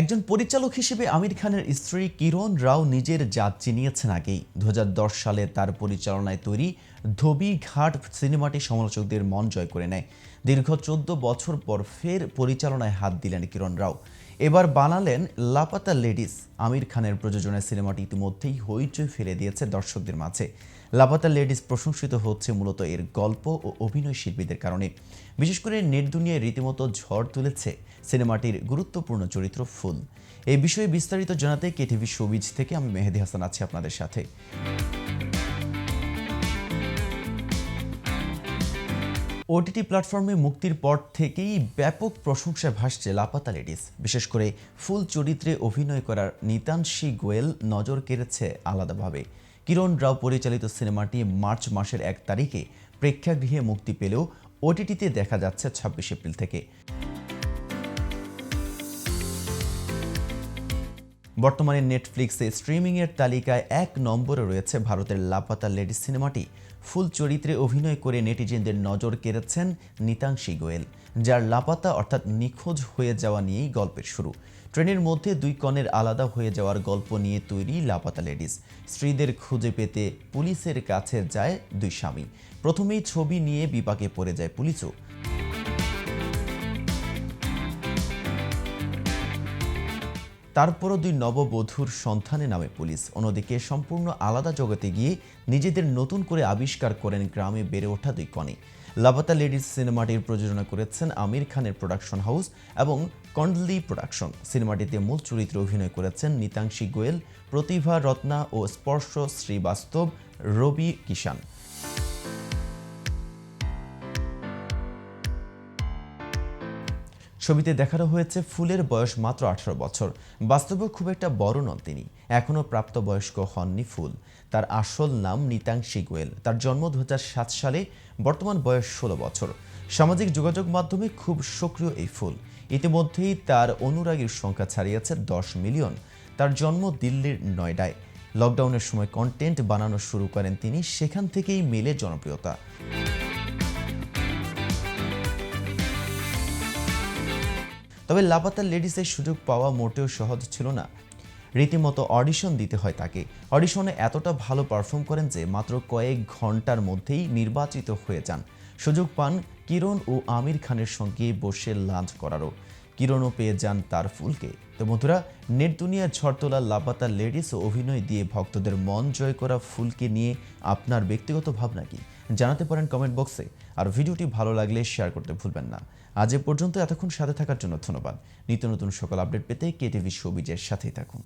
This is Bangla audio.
একজন পরিচালক হিসেবে আমির খানের স্ত্রী কিরণ রাও নিজের জাত চিনিয়েছেন আগেই। দু হাজার দশ সালে তার পরিচালনায় তৈরি ধোবি ঘাট সিনেমাটি সমালোচকদের মন জয় করে নেয়। দীর্ঘ চোদ্দ বছর পর ফের পরিচালনায় হাত দিলেন কিরণ রাও। এবার বানালেন লাপাতা লেডিস। আমির খানের প্রযোজনায় সিনেমাটি ইতিমধ্যেই হইচই ফেলে দিয়েছে দর্শকদের মাঝে। লাপাতা লেডিস প্রশংসিত হচ্ছে মূলত এর গল্প ও অভিনয় শিল্পীদের কারণে। বিশেষ করে নেট দুনিয়ায় রীতিমতো ঝড় তুলেছে সিনেমাটির গুরুত্বপূর্ণ চরিত্র ফুল। এই বিষয়ে বিস্তারিত জানাতে কেটিভি শোবিজ থেকে আমি মেহেদি হাসান আছি আপনাদের সাথে। ওটিটি প্ল্যাটফর্মে মুক্তির পর থেকেই ব্যাপক প্রশংসা ভাসছে লাপাতা লেডিস। বিশেষ করে ফুল চরিত্রে অভিনয় করার নিতাংশী গোয়েল নজর কেড়েছে আলাদাভাবে। কিরণ রাও পরিচালিত সিনেমাটি মার্চ মাসের এক তারিখে প্রেক্ষাগৃহে মুক্তি পেলেও ওটিটিতে দেখা যাচ্ছে ছাব্বিশ এপ্রিল থেকে। বর্তমানে নেটফ্লিক্সে স্ট্রিমিংয়ের তালিকায় এক নম্বরে রয়েছে ভারতের লাপাতা লেডিস সিনেমাটি। ফুল চরিত্রে অভিনয় করে নেটিজেনদের নজর কেড়েছেন নিতাংশী গোয়েল, যার লাপাতা অর্থাৎ নিখোঁজ হয়ে যাওয়া নিয়েই গল্পের শুরু। ট্রেনের মধ্যে দুই কনের আলাদা হয়ে যাওয়ার গল্প নিয়ে তৈরি লাপাতা লেডিস। স্ত্রীদের খুঁজে পেতে পুলিশের কাছে যায় দুই স্বামী। প্রথমেই ছবি নিয়ে বিপাকে পড়ে যায় পুলিশও। তারপরও দুই নববধূর সন্ধানে নামে পুলিশ। অন্যদিকে সম্পূর্ণ আলাদা জগতে গিয়ে নিজেদের নতুন করে আবিষ্কার করেন গ্রামে বেড়ে ওঠা দুই কনে লাবাতা লেডিস সিনেমাটির প্রযোজনা করেছেন আমির খানের প্রোডাকশন হাউস এবং কন্ডলি প্রোডাকশন। সিনেমাটিতে মূল চরিত্রে অভিনয় করেছেন নিতাংশী গোয়েল, প্রতিভা রত্না ও স্পর্শ শ্রীবাস্তব, রবি কিষান ছবিতে দেখানো হয়েছে ফুলের বয়স মাত্র আঠারো বছর। বাস্তবে খুব একটা বড় নন তিনি। এখনও প্রাপ্তবয়স্ক হননি ফুল। তার আসল নাম নিতাংশী গোয়েল। তার জন্ম দু হাজার সাত সালে, বর্তমান বয়স ষোলো বছর। সামাজিক যোগাযোগ মাধ্যমে খুব সক্রিয় এই ফুল। ইতিমধ্যেই তার অনুরাগীর সংখ্যা ছাড়িয়েছে দশ মিলিয়ন। তার জন্ম দিল্লির নয়ডায়। লকডাউনের সময় কন্টেন্ট বানানো শুরু করেন তিনি। সেখান থেকেই মেলে জনপ্রিয়তা। তবে লাপাতা লেডিসের সুযোগ পাওয়া মোটেও সহজ ছিল না। রীতিমতো অডিশন দিতে হয় তাকে। অডিশনে এতটা ভালো পারফর্ম করেন যে মাত্র কয়েক ঘণ্টার মধ্যেই নির্বাচিত হয়ে যান। সুযোগ পান কিরণ ও আমির খানের সঙ্গে বসে লাঞ্চ করারও। কিরণও পেয়ে যান তার ফুলকে। তো বন্ধুরা, নেট দুনিয়ার ঝড় লাপাতা লেডিস ও অভিনয় দিয়ে ভক্তদের মন জয় করা ফুলকে নিয়ে আপনার ব্যক্তিগত ভাবনা কি? জানাতে পারেন কমেন্ট বক্সে আর ভিডিওটি ভালো লাগলে শেয়ার করতে ভুলবেন না। আজ এ পর্যন্ত এতক্ষণ সাথে থাকার জন্য ধন্যবাদ। নিত্য নতুন সকল আপডেট পেতে কেটিভি শোবিজের সাথেই থাকুন।